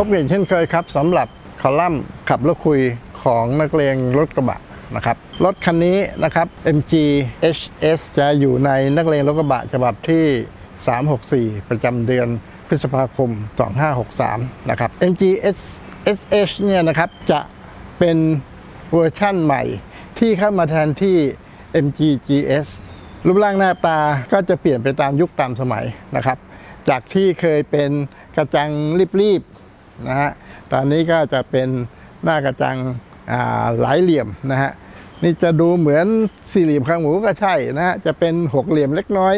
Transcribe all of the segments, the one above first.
พบกันเช่นเคยครับสำหรับคอลัมน์ขับรถคุยของนักเลงรถกระบะนะครับรถคันนี้นะครับ MG HS จะอยู่ในนักเลงรถกระบะฉบับที่ 364 ประจำเดือนพฤษภาคม 2563 นะครับ MG SH เนี่ยนะครับจะเป็นเวอร์ชั่นใหม่ที่เข้ามาแทนที่ MG GS รูปร่างหน้าตาก็จะเปลี่ยนไปตามยุคตามสมัยนะครับ จากที่เคยเป็นกระจังรีบ นะฮะตอนนี้ก็จะเป็นหน้ากระจังหลายเหลี่ยมนะฮะนี่จะดูเหมือนสี่เหลี่ยมข้างหมูก็ใช่นะฮะจะเป็นหกเหลี่ยมเล็กน้อย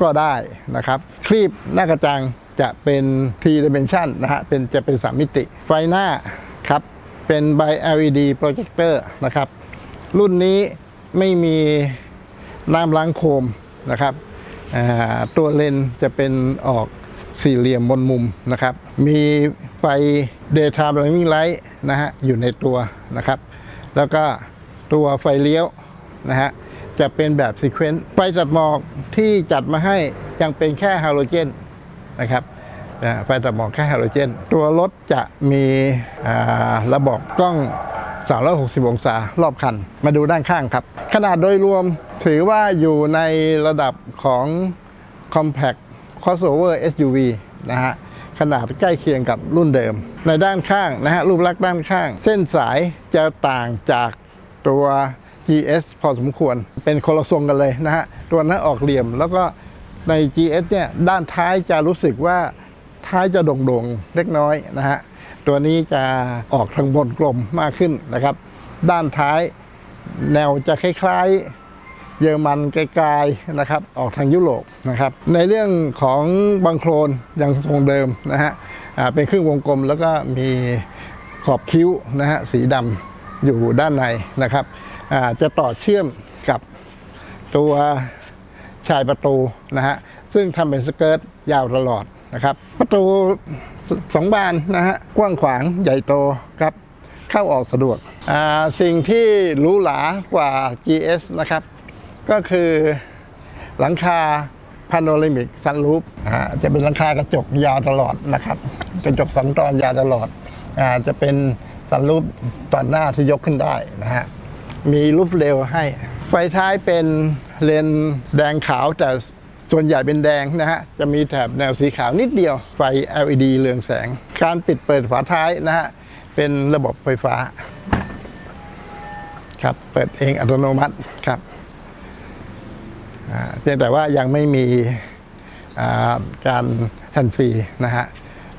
ก็ได้นะครับครีบหน้ากระจังจะเป็น t dimension นะฮะเป็นจะเป็นสามมิติ ไฟหน้าครับเป็น by LED projector นะครับ รุ่นนี้ไม่มีน้ำล้างโคมนะครับตัวเลนส์จะเป็นออกสี่เหลี่ยมบนมุมนะครับ มี ไฟ daytime running light นะฮะอยู่ในตัวนะครับ แล้วก็ตัวไฟเลี้ยวนะฮะจะเป็นแบบซีเควนต์ไฟตัดหมอกที่จัดมาให้ยังเป็นแค่ฮาโลเจนนะครับไฟตัดหมอกแค่ฮาโลเจน ตัวรถจะมีอ่าระบบกล้อง 360 องศารอบคัน มาดูด้านข้างครับ ขนาดโดยรวมถือว่าอยู่ในระดับของ Compact Crossover SUV นะฮะ ขนาดใกล้เคียงกับรุ่นเดิม ในด้านข้างนะฮะรูปลักษณ์ด้านข้าง เส้นสายจะต่างจากตัว GS พอสมควรเป็นคนละทรงกันเลยนะฮะตัวนั้นออกเหลี่ยมแล้วก็ใน GS เนี่ยด้านท้ายจะรู้สึกว่าท้ายจะโด่งๆเล็กน้อยนะฮะตัวนี้จะออกทางบนกลมมากขึ้นนะครับ ด้านท้ายแนวจะคล้ายๆ เยอรมันไกลๆนะครับ ออกทางยุโรปนะครับ ในเรื่องของบังโคลนยังทรงเดิมนะฮะเป็นครึ่งวงกลมแล้วก็มีขอบคิ้วนะฮะสีดำอยู่ด้านในนะครับจะต่อเชื่อมกับตัวชายประตูนะฮะซึ่งทำเป็นสเกิร์ตยาวตลอดนะครับ ประตูสองบานนะฮะกว้างขวางใหญ่โตครับเข้าออกสะดวกสิ่งที่หรูหรากว่า GS นะครับ ก็คือหลังคาพาโนรามิกซันรูฟจะเป็นหลังคากระจกยาวตลอดนะครับ กระจกสองตอนยาวตลอดอาจะเป็นซันรูฟตอนหน้าที่ยกขึ้นได้นะฮะ มีรูฟเร็วให้ ไฟท้ายเป็นเลนแดงขาวแต่ส่วนใหญ่เป็นแดงนะฮะ จะมีแถบแนวสีขาวนิดเดียว ไฟ LED เรืองแสง การปิดเปิดฝาท้ายนะฮะ เป็นระบบไฟฟ้า ครับ เปิดเองอัตโนมัติครับ เพียงแต่ว่ายังไม่มีการแฮนด์ฟรีนะฮะ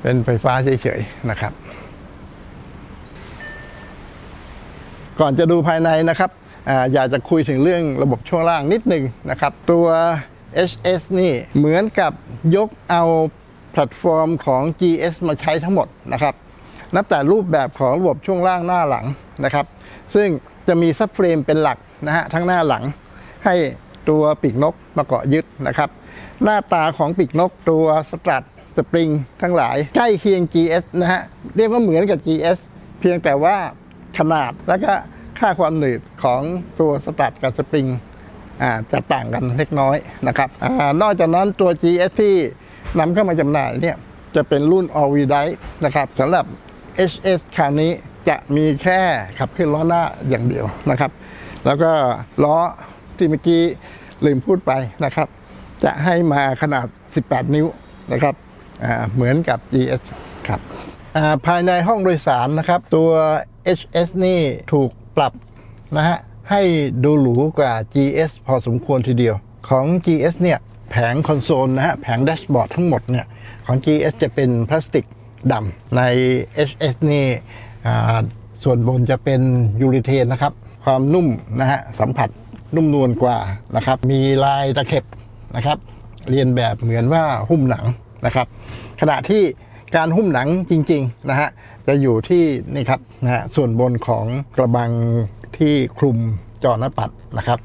เป็นไฟฟ้าเฉยๆนะครับ ก่อนจะดูภายในนะครับออยากจะคุยถึงเรื่องระบบช่วงล่างนิดหนึ่งนะครับ ตัว HS นี่เหมือนกับยกเอาแพลตฟอร์มของ GS มาใช้ทั้งหมดนะครับ นับแต่รูปแบบของระบบช่วงล่างหน้าหลังนะครับ ซึ่งจะมีซับเฟรมเป็นหลักนะฮะทั้งหน้าหลังให้ ตัวปีกนกมาเกาะยึดนะครับ หน้าตาของปีกนกตัวสตรัทสปริงทั้งหลายใกล้เคียง GS นะฮะเรียกว่าเหมือนกับ GS เพียงแต่ว่าขนาดแล้วก็ค่าความหนืดของตัวสตรัทกับสปริงอ่าจะต่างกันเล็กน้อยนะครับอนอกจากนั้นตัว GS ที่นำเข้ามาจำหน่ายเนี่ยจะเป็นรุ่น all wheel drive นะครับสำหรับ HS คันนี้จะมีแค่ขับเคลื่อนล้อหน้าอย่างเดียวนะครับ แล้วก็ล้อ ที่เมื่อกี้ลืมพูดไปนะครับ จะให้มาขนาด 18 นิ้วนะครับเหมือนกับ GS ครับาภายในห้องโดยสารนะครับ ตัว HS นี่ถูกปรับนะฮะให้ดูหรูกว่า GS พอสมควรทีเดียว ของ GS เนี่ยแผงคอนโซลนะฮะแผงแดชบอร์ดทั้งหมดเนี่ยของ GS จะเป็นพลาสติกดำใน HS นี่ส่วนบนจะเป็นยูริเทนนะครับ ความนุ่มนะฮะสัมผัส นุ่มนวลกว่านะครับ มีลายตะเข็บนะครับ เรียนแบบเหมือนว่าหุ้มหนังนะครับ ขณะที่การหุ้มหนังจริงๆนะฮะจะอยู่ที่นี่ครับนะฮะส่วนบนของกระบังที่คลุมจอหน้าปัดนะครับ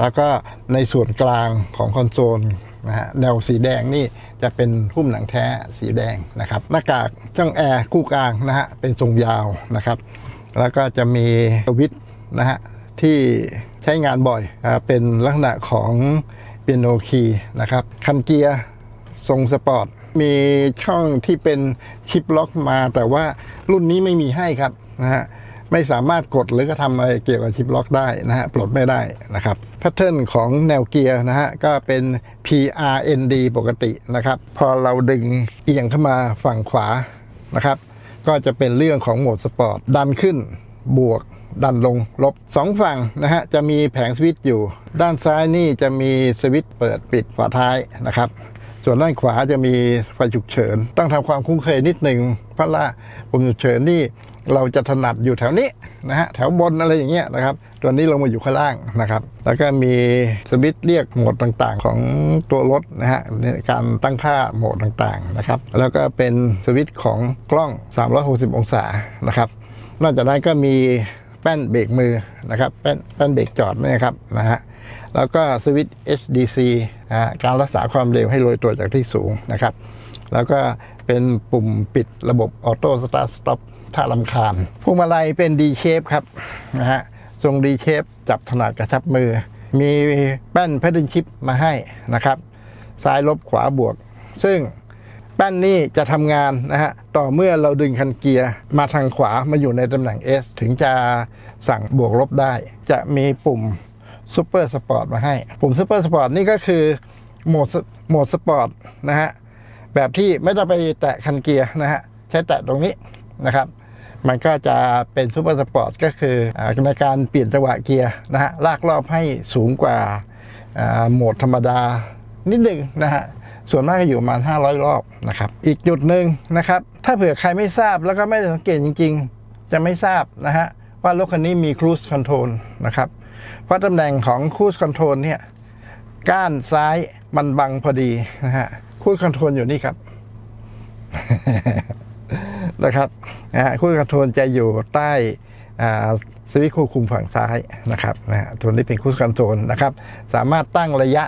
แล้วก็ในส่วนกลางของคอนโซลนะฮะแนวสีแดงนี่จะเป็นหุ้มหนังแท้สีแดงนะครับ หน้ากากช่องแอร์คู่กลางนะฮะเป็นทรงยาวนะครับ แล้วก็จะมีสวิตนะฮะที่ ใช้งานบ่อยอเป็นลักษณะของเปียโนคีย์นะครับคันเกียร์ทรงสปอร์ตมีช่องที่เป็นชิปล็อกมา แต่ว่ารุ่นนี้ไม่มีให้ครับนะฮะไม่สามารถกดหรือกระทำอะไรเกี่ยวกับชิปล็อกได้นะฮะปลดไม่ได้นะครับแพทเทิร์นของแนวเกียร์นะฮะก็เป็น PRND ปกตินะครับ พอเราดึงเอียงเข้ามาฝั่งขวานะครับ ก็จะเป็นเรื่องของโหมดสปอร์ตดันขึ้นบวก ดันลงลบสองฝั่งนะฮะจะมีแผงสวิตช์อยู่ ด้านซ้ายนี่จะมีสวิตช์เปิดปิดฝาท้ายนะครับ ส่วนด้านขวาจะมีไฟฉุกเฉิน ต้องทำความคุ้นเคยนิดหนึ่งเพราะว่าปุ่มฉุกเฉินนี่เราจะถนัดอยู่แถวนี้นะฮะแถวบนอะไรอย่างเงี้ยนะครับ ตัวนี้ลงมาอยู่ข้างล่างนะครับ แล้วก็มีสวิตช์เรียกโหมดต่างๆ ของตัวรถนะฮะในการตั้งค่าโหมดต่างๆนะครับ แล้วก็เป็นสวิตช์ของกล้อง 360 องศานะครับ นอกจากนั้นก็มี แป้นเบรกมือนะครับแป้นแป้นเบรกจอดนะครับนะฮะแล้วก็สวิตช์ HDC อ่าการรักษาความเร็วให้โรยตัวจากที่สูงนะครับ แล้วก็เป็นปุ่มปิดระบบออโต้สตาร์ทสต็อปถ้าลำคาญพวงมาลัยเป็น D shape ครับนะฮะทรง D shape จับถนัดกระชับมือ มีแป้น pedal shift มาให้นะครับ ซ้ายลบขวาบวก ซึ่ง แป้นนี่จะทำงานนะฮะต่อเมื่อเราดึงคันเกียร์มาทางขวามาอยู่ในตำแหน่ง S ถึงจะสั่งบวกลบได้ จะมีปุ่มซูเปอร์สปอร์ตมาให้ ปุ่มซูเปอร์สปอร์ตนี่ก็คือโหมดโหมดสปอร์ตนะฮะแบบที่ไม่ต้องไปแตะคันเกียร์นะฮะใช้แตะตรงนี้นะครับ มันก็จะเป็นซูเปอร์สปอร์ตก็คืออในการเปลี่ยนจังหวะเกียร์นะฮะลากรอบให้สูงกว่าอ่าโหมดธรรมดานิดหนึ่งนะฮะ ส่วนมากก็อยู่ประมาณ 500 รอบนะครับ อีกจุดหนึ่งนะครับ ถ้าเผื่อใครไม่ทราบแล้วก็ไม่ได้สังเกตจริง ๆ จะไม่ทราบนะฮะว่ารถคันนี้มี cruise control นะครับ เพราะตำแหน่งของ cruise control เนี่ยก้านซ้ายมันบังพอดีนะฮะ cruise control อยู่นี่ครับนะครับนะฮะคู่คอนโทรลจะอยู่ใต้อ่าสวิตช์ควบคุมฝั่งซ้ายนะครับนะฮะตัวนี้เป็นคู่คอนโทรลนะครับ สามารถตั้งระยะ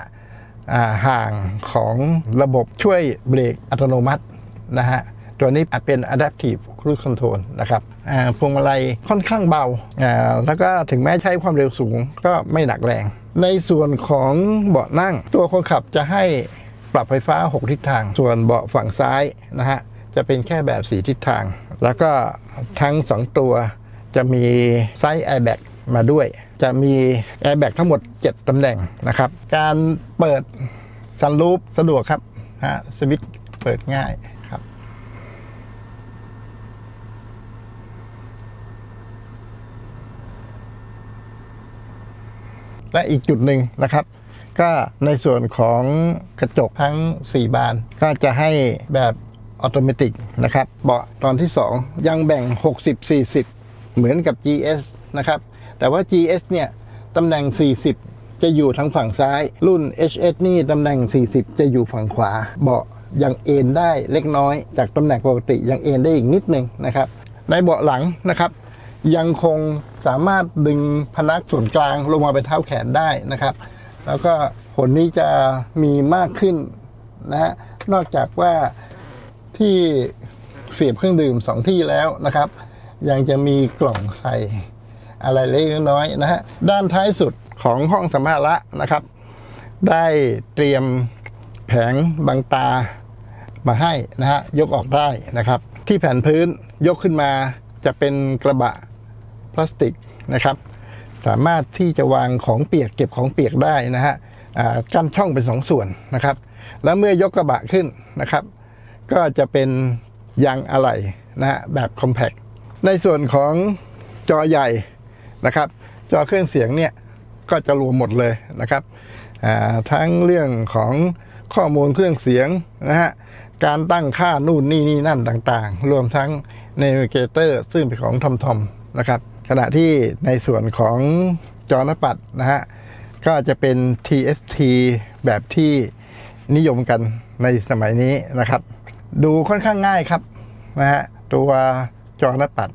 ห่างของระบบช่วยเบรกอัตโนมัตินะฮะตัวนี้เป็น adaptive cruise control นะครับพวงมาลัยค่อนข้างเบาาแล้วก็ถึงแม้ใช้ความเร็วสูงก็ไม่หนักแรง ในส่วนของเบาะนั่ง ตัวคนขับจะให้ปรับไฟฟ้า 6 ทิศทาง ส่วนเบาะฝั่งซ้ายนะฮะจะเป็นแค่แบบ 4 ทิศทาง แล้วก็ทั้ง 2 ตัวจะมีไซส์แอร์แบ็กมาด้วย จะมีแอร์แบ็กทั้งหมด 7ตำแหน่งนะครับ การเปิดซันรูปสะดวกครับฮะสวิตช์เปิดง่ายครับ และอีกจุดหนึ่งนะครับ ก็ในส่วนของกระจกทั้ง 4 บาน ก็จะให้แบบออโตเมติกนะครับ เบาะตอนที่ 2 ยังแบ่ง 60-40 เหมือนกับ GS นะครับ แต่ว่า GS เนี่ยตำแหน่ง 40 จะอยู่ทางฝั่งซ้าย รุ่น HS นี่ตำแหน่ง 40 จะอยู่ฝั่งขวา เบาะยังเอนได้เล็กน้อยจากตำแหน่งปกติยังเอนได้อีกนิดนึงนะครับ ในเบาะหลังนะครับ ยังคงสามารถดึงพนักส่วนกลางลงมาเป็นเท้าแขนได้นะครับ แล้วก็ผลนี้จะมีมากขึ้นนะฮะนอกจากว่าที่เสียบเครื่องดื่มสองที่แล้วนะครับ ยังจะมีกล่องใส่ อะไรเล็กน้อยนะฮะด้านท้ายสุดของห้องสัมภาระนะครับ ได้เตรียมแผงบังตามาให้นะฮะยกออกได้นะครับ ที่แผ่นพื้นยกขึ้นมาจะเป็นกระบะพลาสติกนะครับ สามารถที่จะวางของเปียกเก็บของเปียกได้นะฮะกั้นช่องเป็นสองส่วนนะครับ แล้วเมื่อยกกระบะขึ้นนะครับ ก็จะเป็นยางอะไหล่นะฮะแบบคอมแพ t ในส่วนของจอใหญ่ นะครับ จอเครื่องเสียงเนี่ยก็จะรวมหมดเลยนะครับทั้งเรื่องของข้อมูลเครื่องเสียงนะฮะการตั้งค่านู่นนี่นี่นั่นต่างๆ รวมทั้ง Navigator ซึ่งเป็นของทอมทอมนะครับ ขณะที่ในส่วนของจอหน้าปัดนะฮะก็จะเป็น TST แบบที่นิยมกันในสมัยนี้นะครับ ดูค่อนข้างง่ายครับนะฮะตัวจอหน้าปัด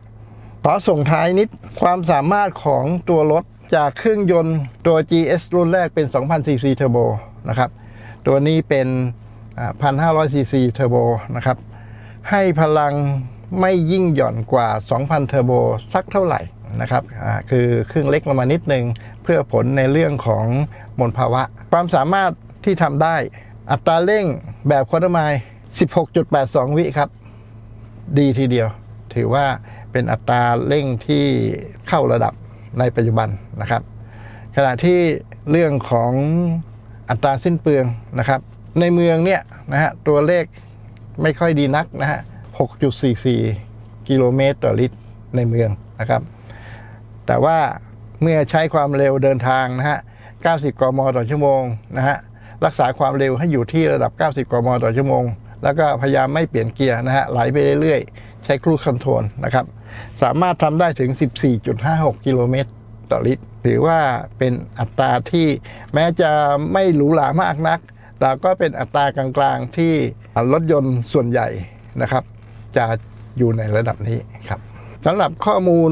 ขอส่งท้ายนิดความสามารถของตัวรถจากเครื่องยนต์ตัว GS รุ่นแรกเป็น 2,000 cc Turbo นะครับ ตัวนี้เป็นอ่า1,500 cc Turbo นะครับ ให้พลังไม่ยิ่งหย่อนกว่า 2,000เทอร์โบสักเท่าไหร่นะครับคือเครื่องเล็กลงมานิดนึง เพื่อผลในเรื่องของมลภาวะ ความสามารถที่ทำได้อัตราเร่งแบบควอเตอร์ไมล์16.82 วิครับ ดีทีเดียว ถือว่า เป็นอัตราเร่งที่เข้าระดับในปัจจุบันนะครับ ขณะที่เรื่องของอัตราสิ้นเปลืองนะครับ ในเมืองเนี่ยนะฮะตัวเลขไม่ค่อยดีนักนะฮะ 6.44 กิโลเมตรต่อลิตรในเมืองนะครับ แต่ว่าเมื่อใช้ความเร็วเดินทางนะฮะ 90 กมต่อชั่วโมงนะฮะ รักษาความเร็วให้อยู่ที่ระดับ 90 กมต่อชั่วโมง แล้วก็พยายามไม่เปลี่ยนเกียร์นะฮะ ไหลไปเรื่อยๆ ใช้ครูคอนโทรลนะครับ สามารถทำได้ถึง 14.56 กิโลเมตรต่อลิตร ถือว่าเป็นอัตราที่แม้จะไม่หรูหรามากนัก แต่ก็เป็นอัตรากลางๆที่รถยนต์ส่วนใหญ่นะครับ จะอยู่ในระดับนี้ครับสำหรับข้อมูล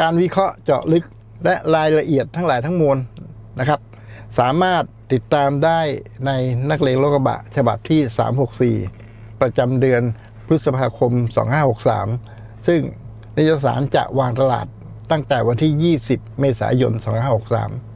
การวิเคราะห์เจาะลึกและรายละเอียดทั้งหลายทั้งมวลนะครับ สามารถติดตามได้ในนักเลงโลกระบะ ฉบับที่ 364 ประจำเดือนพฤษภาคม 2563 ซึ่ง นิตยสารจะวางตลาดตั้งแต่วันที่ 20 เมษายน 2563